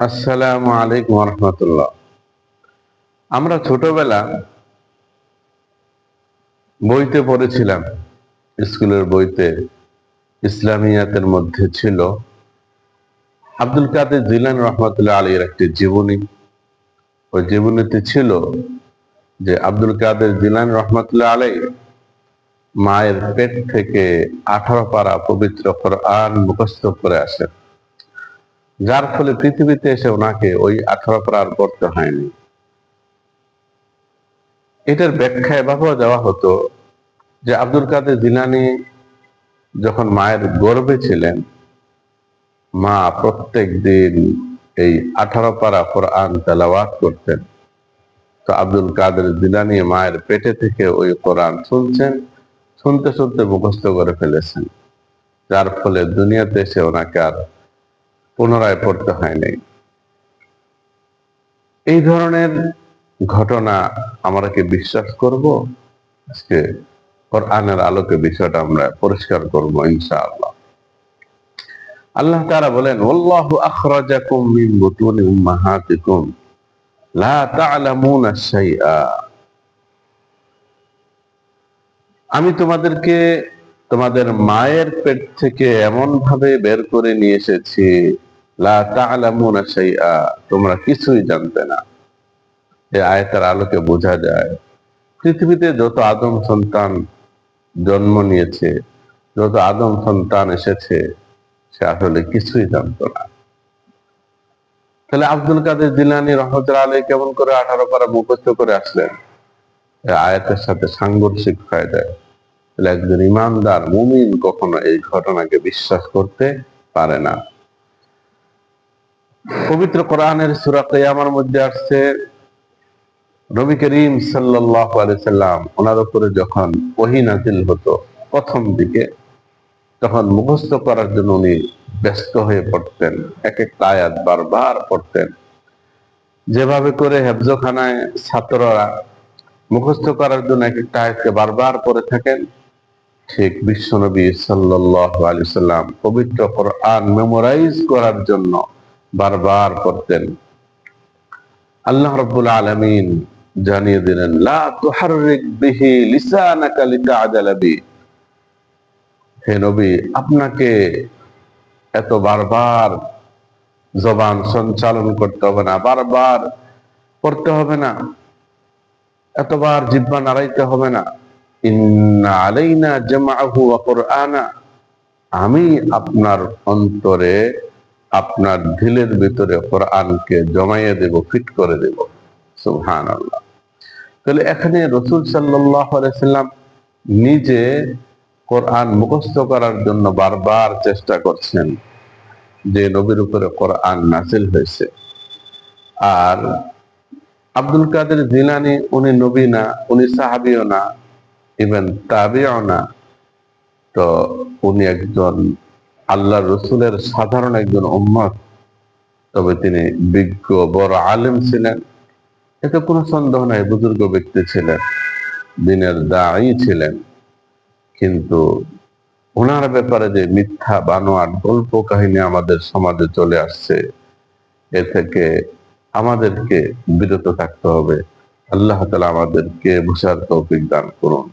আসসালামু আলাইকুম রহমতুল্লাহ আমরা ছোটবেলা বইতে পড়েছিলাম, স্কুলের বইতে, ইসলামিয়াতের মধ্যে ছিল আব্দুল কাদের জিলান রহমতুল্লাহ আলীর একটি জীবনী। ওই জীবনীতে ছিল যে আব্দুল কাদের জিলান রহমতুল্লাহ আলী মায়ের পেট থেকে আঠারো পারা পবিত্র কোরআন মুখস্থ করে আসেন। যার ফলে পৃথিবীতে এসে ওনাকে ওই আঠারো পারার পড়তে হয়নি। এটার ব্যাখ্যা এভাবেও দেওয়া হতো যে আব্দুল কাদের জিলানি যখন মায়ের গর্ভে ছিলেন, মা প্রত্যেক দিন এই আঠারো পারা কোরআন তেলাওয়াত করতেন। তো আব্দুল কাদের জিলানি মায়ের পেটে থেকে ওই কোরআন শুনছেন, শুনতে শুনতে মুখস্থ করে ফেলেছেন। যার ফলে দুনিয়াতে এসে ওনাকে আর পুনরায় পড়তে হয়নি। এই ধরনের ঘটনা আমরা কি বিশ্বাস করব। আজকে কোরআনের আলোকে বিষয়টা আমরা পরিষ্কার করব ইনশাআল্লাহ। আল্লাহ তাআলা বলেন, ওয়াল্লাহু আখরাজাকুম মিন বুতুনি উম্মাহাতিকুম, লা তা'লামুনা শাইআ। আমি তোমাদেরকে তোমাদের মায়ের পেট থেকে এমন ভাবে বের করে নিয়ে এসেছি লা তা'লামুনা শাইআ, তোমরা কিছুই জানতে না। এই আয়াতের আলোকে বোঝা যায়, পৃথিবীতে যত আদম সন্তান জন্ম নিয়েছে, যত আদম সন্তান এসেছে, সে আসলে কিছুই জানতো না। তাহলে আব্দুল কাদের জিলানি রহমতুল্লাহ আলী কেমন করে আঠারো পারা মুখস্থ করে আসলেন? আয়াতের সাথে সাংঘর্ষিক হয়ে যায়। তাহলে একজন ইমানদার মুমিন কখনো এই ঘটনাকে বিশ্বাস করতে পারে না। পবিত্র কোরআনের সুরা কিয়ামার মধ্যে আসছে, নবী করিম আলাইহি সাল্লাম ওনার উপরে যখন ওহী নাজিল হতো প্রথম দিকে, তখন মুখস্থ করার জন্য উনি ব্যস্ত হয়ে পড়তেন। এক একটা আয়াত বারবার পড়তেন। যেভাবে করে হেফজখানায় ছাত্ররা মুখস্থ করার জন্য এক একটা আয়াতকে বারবার পড়ে থাকেন, ঠিক বিশ্বনবী সাল্লাল্লাহু আলাইহি সাল্লাম পবিত্র কোরআন মেমোরাইজ করার জন্য বারবার পড়তেন। আল্লাহ রাব্বুল আলামিন জানিয়ে দিলেন, লা তুহাররিক বিহি লিসানাকা লিতাআজালাবি হে নবী, আপনাকে এত বারবার জবান সঞ্চালন করতে হবে না, বারবার পড়তে হবে না, এতবার জিব্বা নাড়াইতে হবে না। ইন্না আলাইনা জামাআহু ওয়া কুরআনা। আমি আপনার অন্তরে আপনার ঢিলের ভিতরে কোরআনকে জমাইয়ে দেব, ফিট করে দেব। সুবহান আল্লাহ তাহলে এখানে রসুল সাল্লাম নিজে কোরআন মুখস্থ করার জন্য বারবার চেষ্টা করছেন যে নবীর উপরে কোরআন নাসিল হয়েছে। আর আব্দুল কাদের জিলানি, উনি নবী না, উনি সাহাবিও না ইভেন তাবিও না। তো উনি একজন আল্লাহ রসুলের সাধারণ একজন উম্মত তবে তিনি বিজ্ঞ, বড় আলেম ছিলেন। এতে কোনো সন্দেহ নাই, বুজুর্গ ব্যক্তি ছিলেন, দিনের দায়ী ছিলেন। কিন্তু ওনার ব্যাপারে যে মিথ্যা, বানোয়াট, গল্প কাহিনী আমাদের সমাজে চলে আসছে, এ থেকে আমাদেরকে বিরত থাকতে হবে। আল্লাহ তালা আমাদেরকে বুঝার তৌফিক দান করুন।